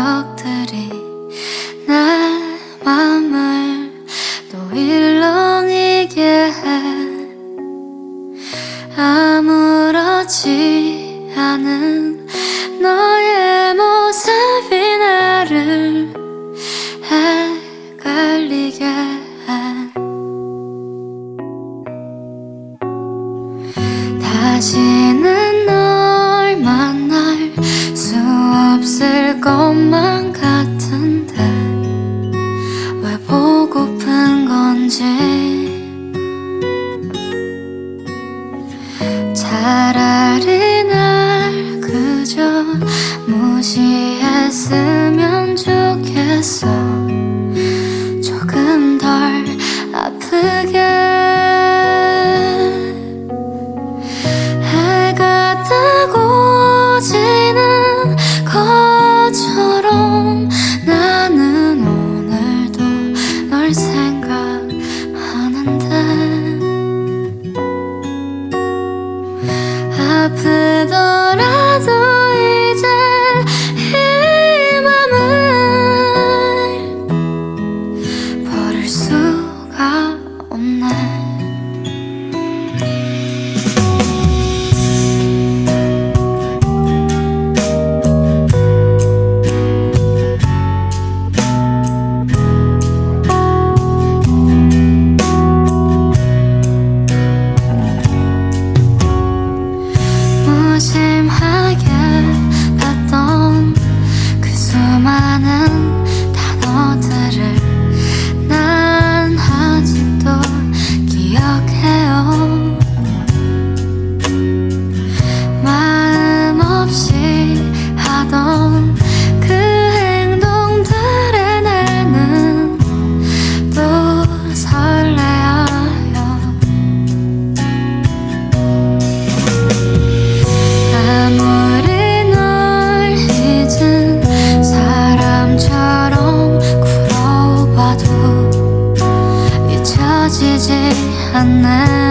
기억들이 내 맘을 또 일렁이게 해. 아무렇지 않은 너의 모습이 나를 헷갈리게 해. 다시는 것만 같은데 왜 보고픈 건지. 차라리 날 그저 무시했으 아프더라도 이제 이 맘을 버릴 수가 없네 花